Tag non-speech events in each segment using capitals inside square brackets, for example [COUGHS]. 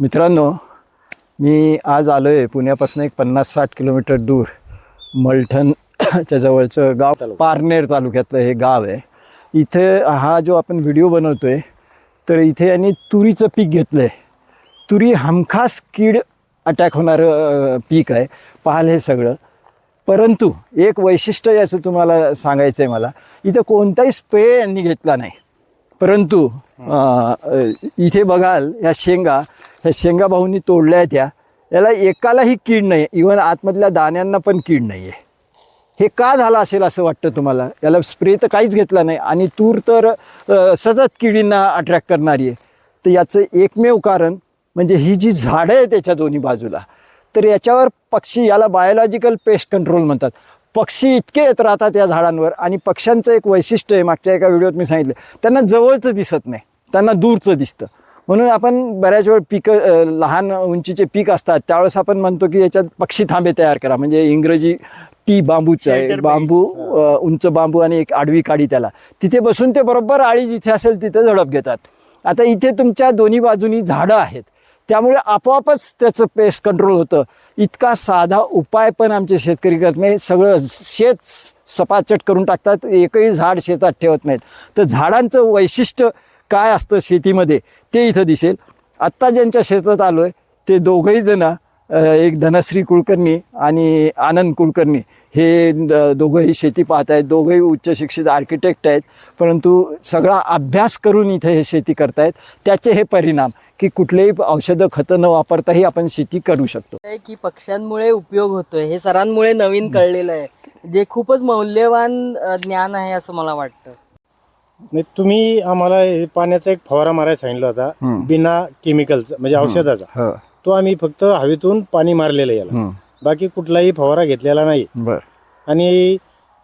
मित्रांनो मी आज आलो आहे पुण्यापासून एक पन्नास साठ किलोमीटर दूर मलठणच्या [COUGHS] जवळचं गाव पारनेर तालुक्यातलं हे गाव आहे. इथे हा जो आपण व्हिडिओ बनवतो आहे तर इथे यांनी तुरीचं पीक घेतलं आहे तुरी हमखास कीड अटॅक होणारं पीक आहे. पाहाल हे सगळं. परंतु एक वैशिष्ट्य याचं तुम्हाला सांगायचं आहे मला इथं कोणताही स्प्रे यांनी घेतला नाही. परंतु इथे बघाल ह्या शेंगा शेंगा भाऊंनी तोडल्या आहेत त्या याला एकालाही कीड नाही इव्हन आतमधल्या दाण्यांना पण कीड नाही आहे हे का झालं असेल असं वाटतं तुम्हाला? याला स्प्रे तर काहीच घेतला नाही. आणि तूर तर सतत किडींना अट्रॅक्ट करणारी आहे. तर याचं एकमेव कारण म्हणजे ही जी झाडं आहे त्याच्या दोन्ही बाजूला तर याच्यावर पक्षी याला बायोलॉजिकल पेस्ट कंट्रोल म्हणतात. पक्षी इतके येत राहतात या झाडांवर आणि पक्ष्यांचं एक वैशिष्ट्य आहे. मागच्या एका व्हिडिओत मी सांगितलं त्यांना जवळचं दिसत नाही. त्यांना दूरचं दिसतं. म्हणून आपण बऱ्याच वेळ पिकं लहान उंचीचे पीक असतात त्यावेळेस आपण म्हणतो की याच्यात पक्षी थांबे तयार करा. म्हणजे इंग्रजी टी बांबूचं आहे. बांबू उंच बांबू आणि एक आडवी काडी त्याला. तिथे बसून ते बरोबर आळी जिथे असेल तिथे झडप घेतात. आता इथे तुमच्या दोन्ही बाजूनी झाडं आहेत. त्यामुळे आपोआपच त्याचं पेस्ट कंट्रोल होतं. इतका साधा उपाय पण आमचे शेतकरी करत नाही. सगळं शेत सपाचट करून टाकतात. एकही झाड शेतात ठेवत नाहीत. तर झाडांचं वैशिष्ट्य काय असतं शेतीमध्ये ते इथं दिसेल. आत्ता ज्यांच्या शेतात आलो आहे ते दोघंही जण एक धनश्री कुलकर्णी आणि आनंद कुलकर्णी. हे द- दोघंही शेती पाहत आहेत दोघंही उच्च शिक्षित आर्किटेक्ट आहेत परंतु सगळा अभ्यास करून इथे हे शेती करतायत. त्याचे हे परिणाम की कुठलेही औषधं खतं न वापरताही आपण शेती करू शकतो. की पक्ष्यांमुळे उपयोग होतोय हे सरांमुळे नवीन कळलेलं आहे. जे खूपच मौल्यवान ज्ञान आहे असं मला वाटतं. नाही तुम्ही आम्हाला हे पाण्याचा एक फवारा मारायला सांगितला होता. हम्म. बिना केमिकलचा म्हणजे औषधाचा. हो. तो आम्ही फक्त हवेतून पाणी मारलेलं याला. बाकी कुठलाही फवारा घेतलेला नाही. बर. आणि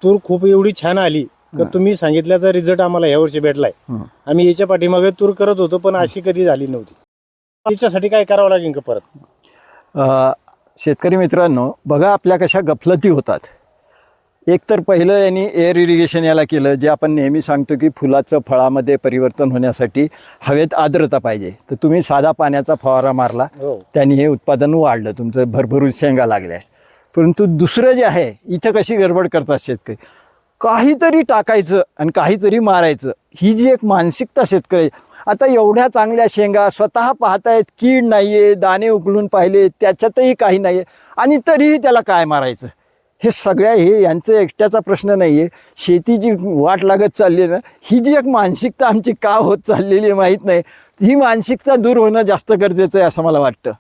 तूर खूप एवढी छान आली तर तुम्ही सांगितल्याचा रिझल्ट आम्हाला यावर्षी भेटलाय. हम्म. आम्ही याच्या पाठीमागे तूर करत होतो पण अशी कधी झाली नव्हती. त्याच्यासाठी काय करावं लागेल का परत? अ, शेतकरी मित्रांनो बघा आपल्या कशा गफलती होतात. एक तर पहिलं यांनी एअर इरिगेशन याला केलं जे आपण नेहमी सांगतो की फुलाचं फळामध्ये परिवर्तन होण्यासाठी हवेत आर्द्रता पाहिजे. तर तुम्ही साधा पाण्याचा फवारा मारला हो. त्यांनी हे उत्पादन वाढलं तुमचं भरभरून शेंगा लागल्यास परंतु दुसरं जे आहे इथं कशी गडबड करतात शेतकरी? काहीतरी टाकायचं आणि काहीतरी मारायचं ही जी एक मानसिकता शेतकरी आता एवढ्या चांगल्या शेंगा स्वतः पाहतायत कीड नाहीये दाणे उकळून पाहिले त्याच्यातही काही नाहीये. आणि तरीही त्याला काय मारायचं? हे सगळ्या हे यांचं एकट्याचा प्रश्न नाही आहे शेती जी वाट लागत चालली आहे ना ही जी एक मानसिकता आमची का होत चाललेली आहे माहीत नाही. ही मानसिकता दूर होणं जास्त गरजेचं आहे असं मला वाटतं.